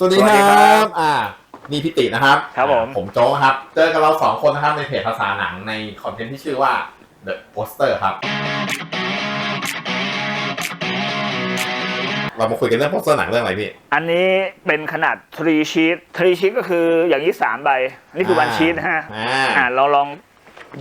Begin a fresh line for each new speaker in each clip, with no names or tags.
สวัสดี
สวัส
ค
ดีครั
รับ บ อ่า นี่พิตินะครับ
ครับผม
อ่าผมโจ๊กครับ เจอกับเราสองคนนะครับในเพจภาษาหนังในคอนเทนต์ที่ชื่อว่า The Poster ครับ เรามาคุยกันเรื่องโปสเตอร์หนังเรื่องอะไรพี่
อันนี้เป็นขนาด3 sheet 3 sheet ก็คืออย่างนี้ 3 ใบ นี่คือ one sheet นะฮะ
อ่า
อ่าเราลอง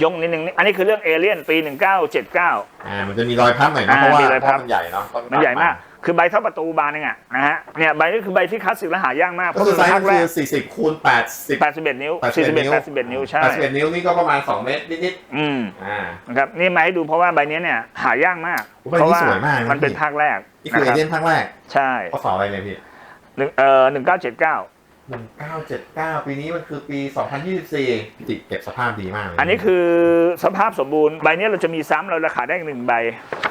ยกนิดนึงนี่อันนี้คือเรื่องเอเลี่ยนปี 1979
อ่า มันจะมีรอยพับหน่อยนะ
อ่า
เพราะว่า
มีรอยพับ
เพาะมันใหญ่เนาะต้
มันใหญ่มาก คือใบเท่าประตูบานนึงอะนะฮะเนี่ยใบนี้คือใบที่คลาสสิกและหายากมากเพ
ก็
ราะ
คื
มั
อนไซ
เป็น
ส์
ภา
มัน
คแร
คื
ก
อ40คูณ80
81นิ้ว
81 นิ้ว
41 81 นิ้วใช่
81นิ้วนี่ก็ประมาณ 2 เมตรนิด
อืม
ๆอ่า
นะครับนี่มาให้ดูเพราะว่าใบนี้เนี่ยหายากมาก
โอ้ใบนี้
เพราะว่า
สวยมากนะ
มันเป็น
พี่
ภาคแรก
นี่คือ
นะ
เอ
ครับ
เลี่ยนภาคแรก
ใช่
ข้อสอบอะไรเนี่ยพี่
หนึ่งเอ่อหนึ่งเก้าเจ็ดเก้า
1979ปีนี้มันคือปี2024พิติเก็บสภาพดีมากเลย
อันนี้คือสภาพสมบูรณ์ใบนี้เราจะมีซ้ำเราราคาได้อีกหนึ่งใบ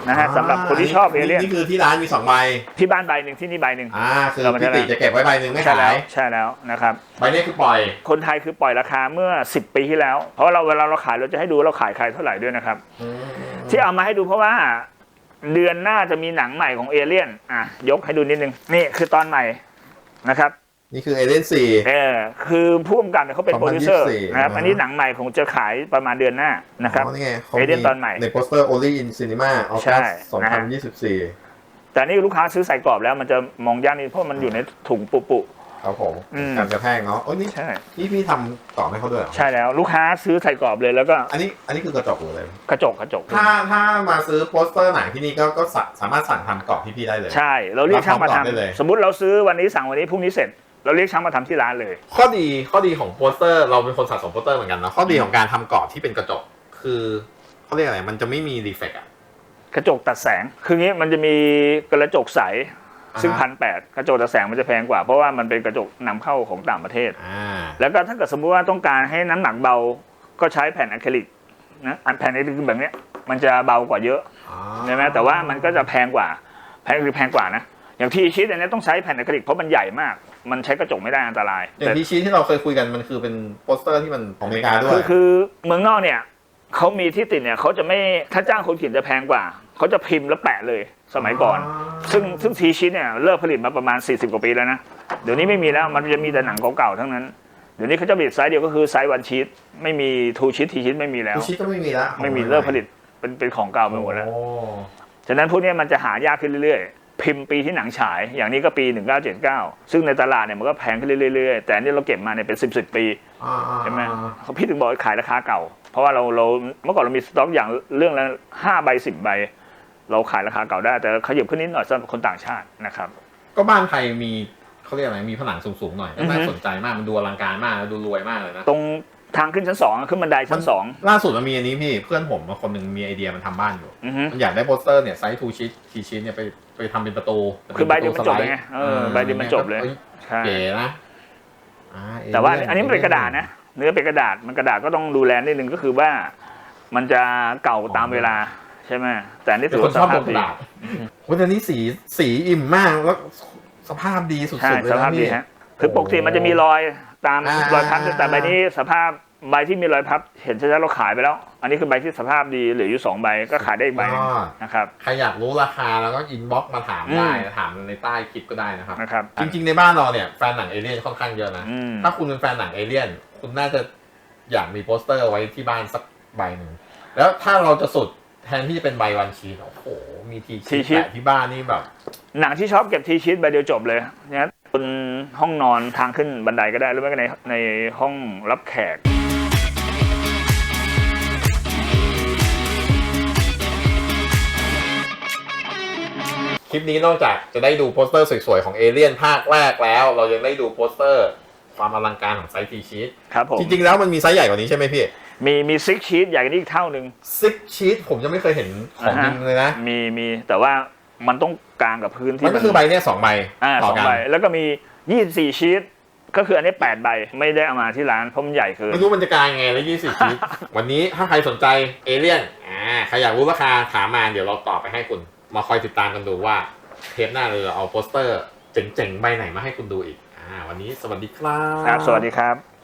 นะฮะสำหรับคนที่ชอบเอเลี่ยน
นี่คือที่ร้านมีสองใบ
ที่บ้านใบหนึ่งที่นี่ใบหนึ่ง
อ่าคือ
เรามา
พิติ
ใช้แล้ว
จะเก็บไว้ใบหนึ่งไม่
ใช่
ขา
แล้ว
ย
ใช่แล้วนะครับ
ใบนี้คือปล่อย
คนไทยคือปล่อยราคาเมื่อ 10 ปีที่แล้ว เพราะเราเวลาเราขายเราจะให้ดูว่าเราขายใครเท่าไหร่ด้วยนะครับที่เอามาให้ดูเพราะว่าเดือนหน้าจะมีหนังใหม่ของเอเลี่ยนอะยกให้ดูนิดนึงนี่คือตอนใหม่นะครับ
นี่คือเอเลี่ยนสี่
เออคือผู้กำกับเนี่ยเขาเป็นโปรดิวเซอร์
2024
นะครับ
อ่า
อันนี้หนังใหม่คงจะขายประมาณเดือนหน้านะครับ
อ๋อนี่ไงขา
เอเลี่ยนตอนใหม่
ในโปสเตอร์ only in cinema ออ
ใช่
กัส
นะฮะ
2024
แต่นี่ลูกค้าซื้อใส่กรอบแล้วมันจะมองยากนิดเพราะมันอยู่ในถุงปุปุ
ครับผม
อืม
การกระแทกเนาะโอ้ยนี่
ใช่
นี่พี่ทำต่อให้เขาด้วยเหรอ
ใช่แล้วลูกค้าซื้อใส่กรอบเลยแล้วก็
อันนี้อันนี้คือกระจกหรืออะไร
กระจกกระจก
ถ้าถ้ามาซื้อโปสเตอร์หนังที่นี่ก็ก็สาสามารถสั่งทำกรอบที่พี่ได้เลย
ใช่ เราเรียกช่างมา
รับพร้อมกรอบได้เลย
ทำสมมติเราซื้อวันนี้สั่งวันนี้พรุ่งนี้เสร็จ เราเรียกช่างมาทำที่ร้านเลย
ข้อดีข้อดีของโปสเตอร์ เราเป็นคนสะสมโปสเตอร์เหมือนกันนะข้อดีของการทำกรอบที่เป็นกระจก คือเขาเรียกอะไรมันจะไม่มีรีเฟกอะ
กระจกตัดแสง คืองี้มันจะมีกระจกใสซึ่ง
อ่า
พั
ฮะ
นแปดกระจกตัดแสงมันจะแพงกว่า เพราะว่ามันเป็นกระจกนำเข้าของต่างประเทศ
อ่า
แล้วก็ถ้าเกิดสมมุติว่าต้องการให้น้ำหนักเบา ก็ใช้แผ่นอะคริลิกนะอันแผ่นอะคริลิกแบบเนี้ยมันจะเบากว่าเยอะใช่ไหมแต่ว่ามันก็จะแพงกว่าแพงหรือแพงกว่านะอย่างที่ชิดอันนี้ต้องใช้แผ่นอะคริลิกเพราะมันใหญ่มาก มันใช้กระจกไม่ได้อันตราย
อย่างที่ชี้ที่เราเคยคุยกันมันคือเป็นโปสเตอร์ที่มันของอเมริกาด้ว
คื
ย
อคือเมืองนอกเนี่ยเขามีที่ติดเนี่ยเขาจะไม่ถ้าจ้างคนเขียนจะแพงกว่าเขาจะพิมพ์แล้วแปะเลยสมัยก่อน ซึ่งซึ่งทีชิดเนี่ยเลิกผลิตมาประมาณ 40 กว่าปีแล้วนะเดี๋ยวนี้ไม่มีแล้วมันจะมีแต่หนังเก่าๆทั้งนั้นเดี๋ยวนี้เขาจะผลิตไซส์เดียวก็คือไซส์วันชีตไม่มีทูชีตทีชีตไม่มีแล้ว
ทูชิก็ไม่มีแล้ว
ไม่มีเลิกผลิตเป็นเป็นของเก่าไปหมดแล้ว
โอ้
ฉะนั้นพวกเนี้ยมันจะหายากขึ้นเรื่อยๆ พิมพ์ปีที่หนังฉาย อย่างนี้ก็ปี 1979 ซึ่งในตลาดเนี่ยมันก็แพงขึ้นเรื่อยๆ แต่อันนี่เราเก็บมาเนี่ยเป็น 10 10ปี
อ่าๆๆ
ใช่ไหมเขาพี่ถึงบอกให้ขายราคาเก่า เพราะว่าเราเราเมื่อก่อนเรามีสต็อกอย่างเรื่องละห้าใบสิบใบ เราขายราคาเก่าได้ แต่ขยับขึ้นนิดหน่อยสำหรับคนต่างชาตินะครับ
ก็บ้านไทยมีเขาเรียกอะไรมีผนังสูงๆหน่อย
อือฮึ
น่าสนใจมากมันดูอลังการมากแล้วดูรวยมากเลยนะ
ตรง ทางขึ้นชั้นสองขึ้นบันไดชั้นสอง
ล่าสุดมันมีอันนี้พี่เพื่อนผมมาคนหนึ่งมีไอเดียมันทำบ้านอยู่
อือฮึ
มันอยากได้โปสเตอร์เนี่ยไซส์ทูชิทีชิเนี่ยไปไปทำเป็นประตู
คือใบเดียวมันจบเลยไงเออใบเดียวมันจบเลย
อ้
ใช่
เก๋นะอ่เลี่ย
แต่ว่าอันนี้มันเป็นกระดาษนะเนื้อเป็นกระดาษมันกระดาษก็ต้องดูแลนิดนึงก็คือว่า มันจะเก่าตามเวลาใช่ไหมแต่อันนี่
เป็น
ถือ
คน
ว่า
ชอบ
ส
ล
ภาพ
งก
ดี
ระดาษโอ้ยแต่นี้สีสีอิ่มมากแล้วสภาพดีสุ
ใช่
ดๆเลย
ส
นะ
ภาพดี
พี่
ฮะคือปกติมันจะมีรอยตาม
อ่าร
อยพับ
อ่า
แต่ใบนี้สภาพ ใบที่มีรอยพับเห็นชัดๆเราขายไปแล้ว อันนี้คือใบที่สภาพดีเหลืออยู่สองใบก็ขายได้อีกใบหนึ่ง
อ่า
นะครับ
ใครอยากรู้ราคาแล้วก็อินบ็อกมาถาม
อืม
ได้ถามในใต้คลิปก็ได้นะครับ
นะครับ
จริงๆในบ้านเราเนี่ยแฟนหนังเอเลี่ยนค่อนข้างเยอะนะ
อืม
ถ้าคุณเป็นแฟนหนังเอเลี่ยน คุณน่าจะอยากมีโปสเตอร์ไว้ที่บ้านสักใบหนึ่ง แล้วถ้าเราจะสุดแทนที่จะเป็นใบวันชีตโอ้โห มีที
ที
ชี
ชีท
แปะที่บ้านนี่แบบ
หนังที่ชอบเก็บทีชีตใบเดียวจบเลยนะบนห้องนอนทางขึ้นบันไดก็ได้หรือไม่ก็ในในห้องรับแขก
คลิปนี้นอกจากจะได้ดูโปสเตอร์สวยๆ ของเอเลี่ยนภาคแรกแล้ว เรายังได้ดูโปสเตอร์ความอลังการของไซส์ทีชีต
ครับผม
จริงๆแล้วมันมีไซส์ใหญ่กว่านี้ใช่ไหมพี่
มีมีซิกชีตใหญ่กว่านี้อีกเท่าหนึ่ง
ซิกชีตผมจะไม่เคยเห็นของจริงเลยนะ
มีมีแต่ว่ามันต้องกลางกับพื้นที่
มันก็คือใบเนี้ยสองใบ
อ่า
ต่
ส
อ
อง
กัน
ใบแล้วก็มี 24ชีต ก็คืออันนี้ 8 ใบไม่ได้เอามาที่ร้านเพราะมันใหญ่เกิน
ไม่รู้มันจะกลางยังไงแล้วยี่สิบชีตวันนี้ถ้าใครสนใจเอเลี่ยนอ่าใครอยากรู้ราคาถามมาเดี๋ยวเราตอบไปให้คุณ มาคอยติดตามกันดูว่าเทปหน้าเราจะเอาโปสเตอร์เจ๋งๆใบไหนมาให้คุณดูอีกอ่าวันนี้สวัสดีครับ
ครับสวัสดีครับ